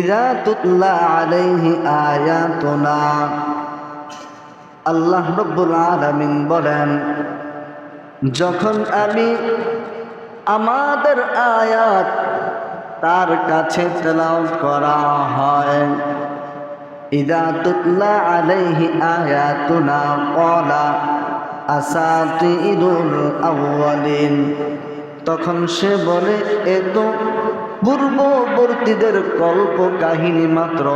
ইদা তুতলা আলাইহি আয়াতুনা আল্লাহ রব্বুল আলামিন বলেন, যখন আমি আমাদের আয়াত তার কাছে তেলাওয়াত করা হয়, ইদা তুতলা আলাইহি আয়াতুনা ক্বালা আসাতিরুল আউয়ালিন, তখন সে বলে, এ তো পূর্ববর্তীদের কল্প কাহিনী মাত্র।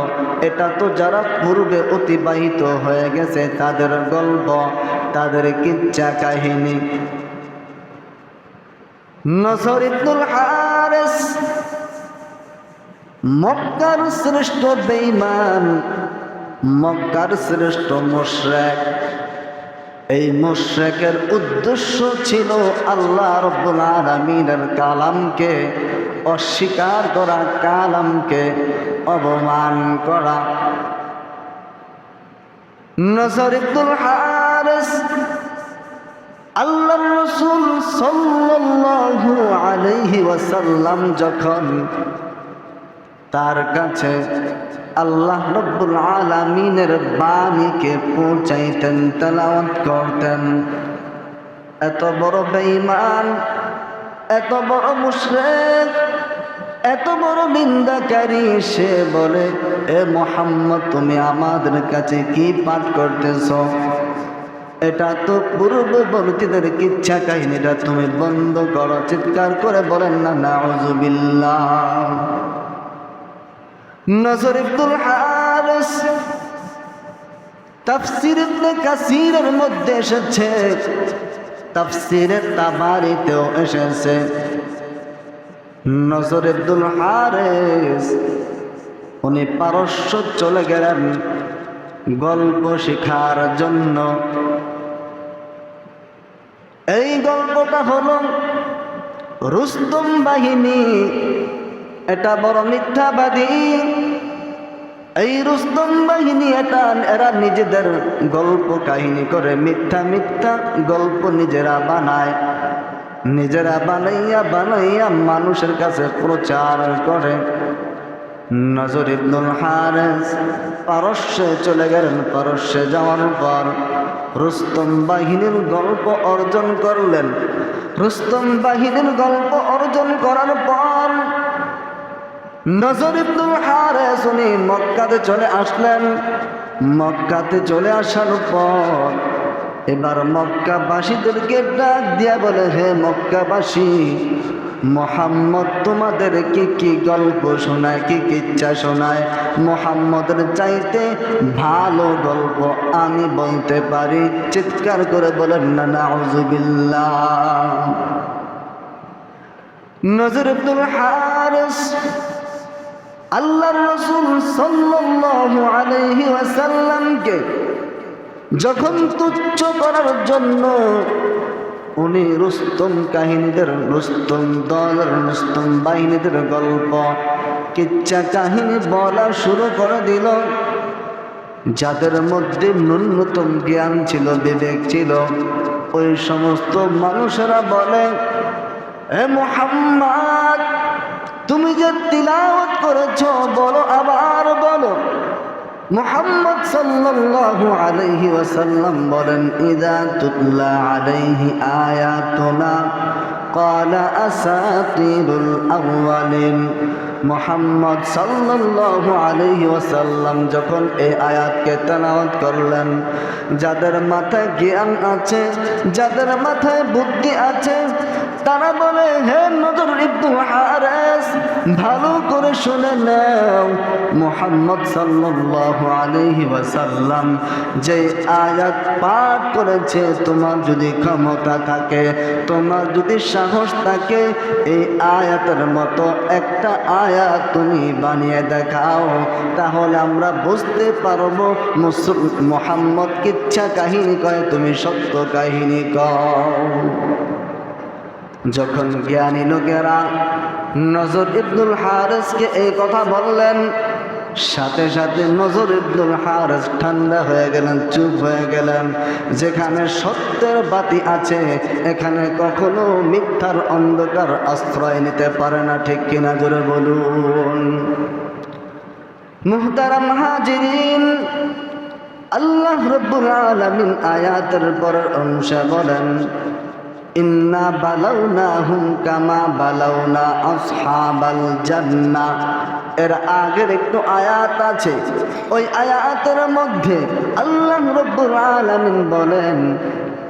এটা তো যারা পূর্বে অতিবাহিত হয়ে গেছে, তাদের গল্প, তাদের কিচ্ছা কাহিনী। নসর ইবনুল হারেস, মক্কার শ্রেষ্ঠ বেঈমান, মক্কার শ্রেষ্ঠ মুশরিক। এই মুশরিকের উদ্দেশ্য ছিল আল্লাহ রব্বুল আলামিনের কালামকে, অস্বীকার করা, কালামকে অপমান করা। নজর হারিস আল্লাহ রসুল সাল্লাল্লাহু আলাইহি ওয়াসাল্লাম যখন তার কাছে আল্লাহ রব্বুল আলামিনের বাণীকে পৌঁছাইতেন, তেলাওয়াত করতেন। এত বড় বেঈমান, এত বড় মুশরিক, এত বড় নিন্দাকারী, সে বলে, এ মোহাম্মদ, তুমি আমাদের কাছে কি পাঠ করতেছ? এটা তো পূর্ববর্তীদের কিচ্ছা কাহিনীটা তুমি বন্ধ করো। চিৎকার করে বলেন না, নাউজুবিল্লাহ। নজর ইবনুল হারিস। তাফসির ইবনে কাসিরের মধ্যে এসেছে। তাফসিরের তাবারিতেও এসেছে। নজর ইবনুল হারিস, উনি পারস্য চলে গেলেন গল্প শেখার জন্য। এই গল্পটা হলো রুস্তম বাহিনী এটা বড় মিথ্যাবাদী। এই রুস্তম বাহিনী এটা, এরা নিজেদের গল্প কাহিনী করে মিথ্যা মিথ্যা গল্প নিজেরা বানায়। নিজেরা বানাইয়া বানাইয়া মানুষের কাছে প্রচার করে। নজর ইবনুল হারেস পারস্যে চলে গেলেন, পারস্যে যাওয়ার পর রুস্তম বাহিনীর গল্প অর্জন করলেন। রুস্তম বাহিনীর গল্প অর্জন করার নজর ইবনুল হারেস, উনি মক্কাতে চলে আসলেন। মক্কাতে চলে আসার পর এবার মক্কাবাসীদেরকে ডাক দিয়া বলে, হে মক্কাবাসী, মোহাম্মদ তোমাদের কি কি গল্প শোনায়, কি কিচ্ছা শোনায়? মোহাম্মদের চাইতে ভালো গল্প আমি বলতে পারি। চিৎকার করে বলেন, না নাউজুবিল্লাহ নজর আব্দুল হারিস আল্লাহর রসুল সাল্লাল্লাহু আলাইহি ওয়াসাল্লামকে যখন তুচ্ছ করার জন্য উনি রুস্তম কাহিনীদের, রুস্তম দলের, রুস্তম বাহিনীদের গল্প, কিচ্ছা কাহিনী বলা শুরু করে দিল। যাদের মধ্যে ন্যূনতম জ্ঞান ছিল, বিবেক ছিল, ওই সমস্ত মানুষেরা বলে, এ মোহাম্মদ! তুমি যে তিলাওয়াত করেছ, বলো আবার বলো। মোহাম্মদ সাল্লাল্লাহু আলাইহি ওয়াসাল্লাম বলেন, ইদা তুতলা আলাইহি আয়াতুনা, ক্বালা আসাতিরুল আউয়ালিন। মোহাম্মদ সাল্লাল্লাহু আলাইহি ওয়াসাল্লাম যখন এই আয়াতকে তেলাওয়াত করলেন, যাদের মাথায় জ্ঞান আছে, যাদের মাথায় বুদ্ধি আছে তারা বলে, হে নজর ইবনুল হারেস, ভালো করে শুনে নাও। মোহাম্মদ সাল্লাল্লাহু আলাইহি ওয়াসাল্লাম যে আয়াত পাঠ করেছে, তোমার যদি ক্ষমতা থাকে, তোমার যদি সাহস থাকে, এই আয়াতের মতো একটা আয়াত তুমি বানিয়ে দেখাও। তাহলে আমরা বুঝতে পারব মোহাম্মদ কিচ্ছা কাহিনী কয়, তুমি সত্য কাহিনী কও। যখন জ্ঞানী লোকেরা নজর ইবনুল হারেসকে এই কথা বললেন, সাথে সাথে নজর ইবনুল হারেস ঠান্ডা হয়ে গেলেন, চুপ হয়ে গেলেন। যেখানে সত্যের বাতি আছে, এখানে কখনো মিথ্যার অন্ধকার আশ্রয় নিতে পারে না। ঠিক কিনা জোরে বলুন। মুহতারাম হাজিরিন, আল্লাহ রব্বুল আলামিন আয়াতের পরের অংশে বলেন ইন্না বালাউনাহুম কামা বালাউনা আসহাবাল জান্না। এর আগের একটু আয়াত আছে। ওই আয়াতের মধ্যে আল্লাহ রব্বুল আলামিন বলেন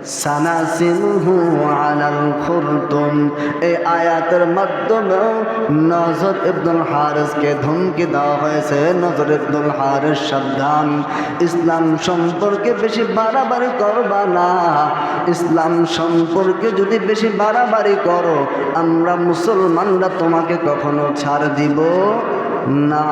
সানাসিমহু আলাল খুরতুম। এই আয়াতের মাধ্যমেও নজর ইবনুল হারিসকে ধমকি দেওয়া হয়েছে। নজর ইবনুল হারিস সাবধান। ইসলাম সম্পর্কে বেশি বাড়াবাড়ি করবা না। ইসলাম সম্পর্কে যদি বেশি বাড়াবাড়ি করো, আমরা মুসলমানরা তোমাকে কখনো ছাড় দিব না।